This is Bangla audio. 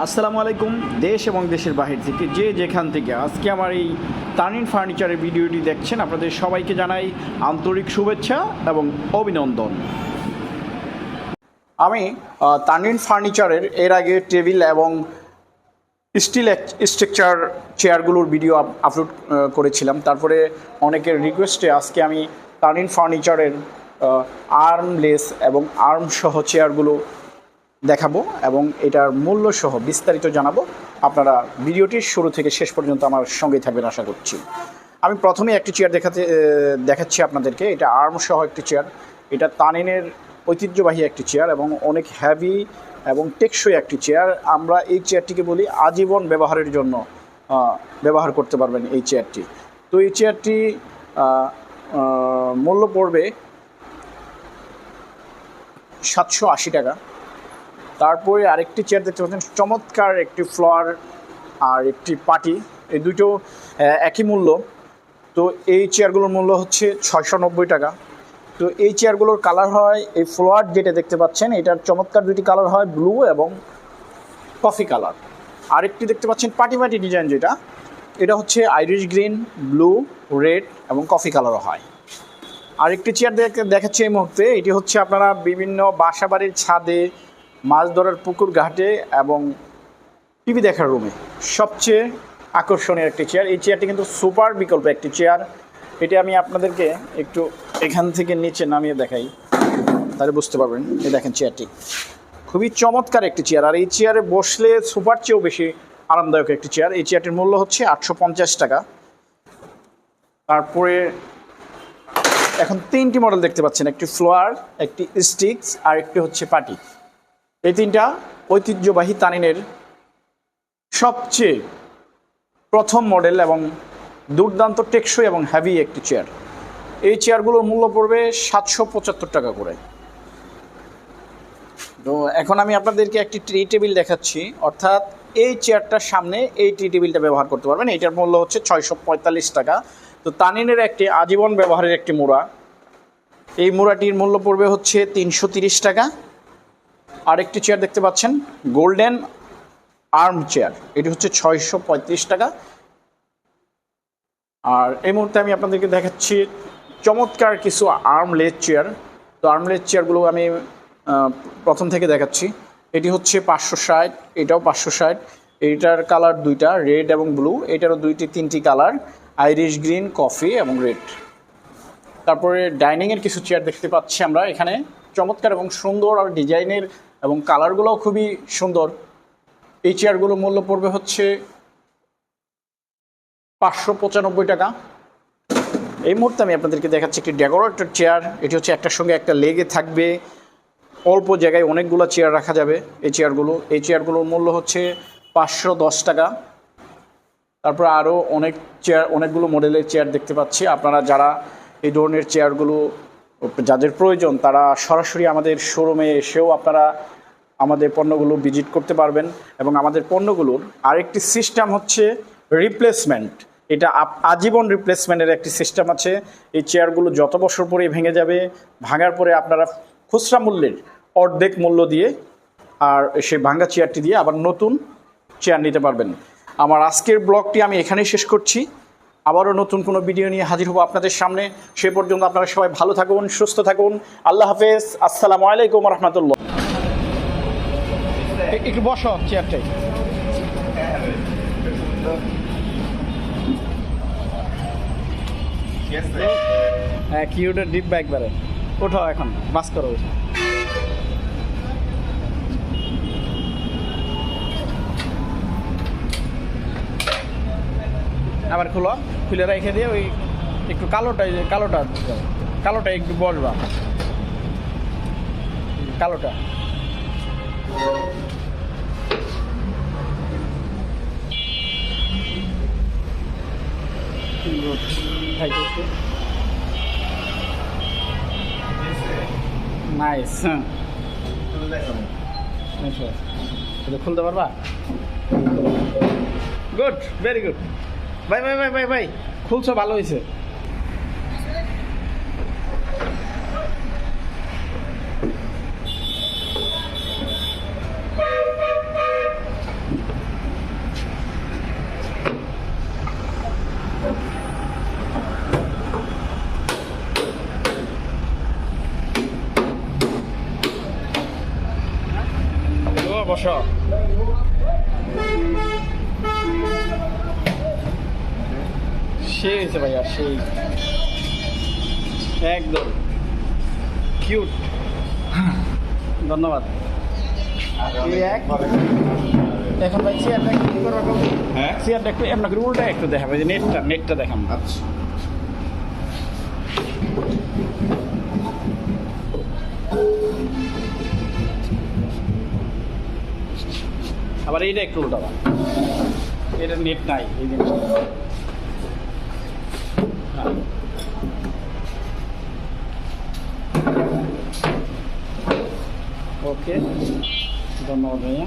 আসসালামু আলাইকুম। দেশ এবং দেশের বাহির থেকে যে যেখান থেকে আজকে আমার এই তানিন ফার্নিচারের ভিডিওটি দেখছেন, আপনাদের সবাইকে জানাই আন্তরিক শুভেচ্ছা এবং অভিনন্দন। আমি তানিন ফার্নিচারের এর আগে টেবিল এবং স্টিল স্ট্রাকচার চেয়ারগুলোর ভিডিও আপ- আপলোড করেছিলাম। তারপরে অনেকের রিকোয়েস্টে আজকে আমি তানিন ফার্নিচারের আর্মলেস এবং আর্ম সহ চেয়ারগুলো দেখাবো এবং এটার মূল্য সহ বিস্তারিত জানাব। আপনারা ভিডিওটির শুরু থেকে শেষ পর্যন্ত আমার সঙ্গেই থাকবেন আশা করছি। আমি প্রথমে একটি চেয়ার দেখাতে দেখাচ্ছি আপনাদেরকে। এটা আর্ম সহ একটি চেয়ার এটা তানিনের ঐতিহ্যবাহী একটি চেয়ার এবং অনেক হ্যাভি এবং টেকসই একটি চেয়ার আমরা এই চেয়ারটিকে বলি আজীবন ব্যবহারের জন্য ব্যবহার করতে পারবেন এই চেয়ারটি তো এই চেয়ারটি মূল্য পড়বে সাতশো আশি টাকা। তারপরে আরেকটি চেয়ার দেখতে পাচ্ছেন। চমৎকার একটি ফ্লোয়ার আর একটি পাটি। এই দুটো একই মূল্য। তো এই চেয়ারগুলোর মূল্য হচ্ছে ছয়শো নব্বই টাকা। তো এই চেয়ারগুলোর কালার হয় এই ফ্লোয়ার যেটা দেখতে পাচ্ছেন। এটার চমৎকার দুটি কালার হয় ব্লু এবং কফি কালার আরেকটি দেখতে পাচ্ছেন পাটি পাটি ডিজাইন যেটা। এটা হচ্ছে আইরিশ গ্রিন ব্লু রেড এবং কফি কালারও হয়। আরেকটি চেয়ার দেখ- দেখাচ্ছি এই মুহূর্তে। এটি হচ্ছে আপনারা বিভিন্ন বাসা বাড়ির ছাদে মাছ ধরার পুকুর ঘাটে এবং টিভি দেখার রুমে। সবচেয়ে আকর্ষণীয় একটি চেয়ার এই চেয়ারটি কিন্তু সুপার বিকল্প একটি চেয়ার এটি আমি আপনাদেরকে একটু এখান থেকে নিচে নামিয়ে দেখাই। তাহলে বুঝতে পারবেন। এই দেখেন চেয়ারটি খুবই চমৎকার একটি চেয়ার আর এই চেয়ারে বসলে সুপার চেয়েও বেশি আরামদায়ক একটি চেয়ার এই চেয়ারটির মূল্য হচ্ছে আটশো পঞ্চাশ টাকা। তারপরে এখন তিনটি মডেল দেখতে পাচ্ছেন। একটি ফ্লোয়ার একটি স্টিক্স আর একটি হচ্ছে পাটি। এই তিনটা ঐতিহ্যবাহী তানিনের সবচেয়ে প্রথম মডেল এবং দুর্দান্ত টেকসই এবং হ্যাভি একটি চেয়ার এই চেয়ারগুলোর মূল্য পড়বে সাতশো পঁচাত্তর টাকা করে। তো এখন আমি আপনাদেরকে একটি ট্রি টেবিল দেখাচ্ছি। অর্থাৎ এই চেয়ারটার সামনে এই ট্রি টেবিলটা ব্যবহার করতে পারবেন। এইটার মূল্য হচ্ছে ছয়শো পঁয়তাল্লিশ টাকা। তো তানিনের একটি আজীবন ব্যবহারের একটি মুড়া। এই মুড়াটির মূল্য পড়বে হচ্ছে তিনশো টাকা। আরেকটি চেয়ার দেখতে পাচ্ছেন গোল্ডেন আর্ম চেয়ার এটি হচ্ছে ছয়শো পঁয়ত্রিশ টাকা। আর এই মুহূর্তে আমি আপনাদেরকে দেখাচ্ছি চমৎকার কিছু আর্মলেস চেয়ার তো আর্মলেস চেয়ারগুলো আমি প্রথম থেকে দেখাচ্ছি। এটি হচ্ছে পাঁচশো ষাট, এটাও পাঁচশো ষাট। এইটার কালার দুইটা রেড এবং ব্লু এটারও দুইটি, তিনটি কালার আইরিশ গ্রিন কফি এবং রেড তারপরে ডাইনিংয়ের কিছু চেয়ার দেখতে পাচ্ছি আমরা এখানে। চমৎকার এবং সুন্দর আর ডিজাইনের এবং কালারগুলোও খুবই সুন্দর। এই চেয়ারগুলো মূল্য পড়বে হচ্ছে পাঁচশো পঁচানব্বই টাকা। এই মুহূর্তে আমি আপনাদেরকে দেখাচ্ছি একটি ডেকোরেটেড চেয়ার। এটি হচ্ছে একটার সঙ্গে একটা লেগে থাকবে। অল্প জায়গায় অনেকগুলো চেয়ার রাখা যাবে এই চেয়ারগুলো। এই চেয়ারগুলোর মূল্য হচ্ছে পাঁচশো দশ টাকা। তারপর আরও অনেক চেয়ার, অনেকগুলো মডেলের চেয়ার দেখতে পাচ্ছি। আপনারা যারা এই ধরনের চেয়ারগুলো যাদের প্রয়োজন, তারা সরাসরি আমাদের শোরুমে এসেও আপনারা আমাদের পণ্যগুলো ভিজিট করতে পারবেন এবং আমাদের পণ্যগুলোর আরেকটি সিস্টেম হচ্ছে রিপ্লেসমেন্ট এটা আজীবন রিপ্লেসমেন্টের একটি সিস্টেম আছে। এই চেয়ারগুলো যত বছর পরে ভেঙে যাবে, ভাঙার পরে আপনারা খুচরা মূল্যের অর্ধেক মূল্য দিয়ে আর সেই ভাঙ্গা চেয়ারটি দিয়ে আবার নতুন চেয়ার নিতে পারবেন। আমার আজকের ব্লগটি আমি এখানেই শেষ করছি। আবারও নতুন কোনো ভিডিও নিয়ে হাজির হব আপনাদের সামনে। সে পর্যন্ত আপনারা সবাই ভালো থাকুন সুস্থ থাকুন। আল্লাহ হাফেজ। আসসালামু আলাইকুম রহমতুল্লাহ একটু বসো চেয়ারটাই হ্যাঁ কিউটের ডিপ ব্যাগ বেড়ে ওঠো এখন বাস করো আবার খুলো, খুলে রেখে দিয়ে ওই একটু কালোটা কালোটা কালোটা একটু বসবা। কালোটা। নাইস হ্যাঁ আচ্ছা। খুলতে পারবা? গুড ভেরি গুড ভাই ভাই ভাই ভাই ভাই খুলছো ভালো হয়েছে Sure. সেই হয়েছে ভাইয়া সেই। একদম। কিউট ধন্যবাদ। এখন ভাই চেয়ারটা একটু কি করব হ্যাঁ? চেয়ারটা একটু এমন করে উল্টা একটু দেখাবে যে নেটটা নেটটা দেখাম আচ্ছা। আবার এইটা একটু উল্টাবা। এটা নেট নাই এই জিনিসটা। Ok, dá uma गया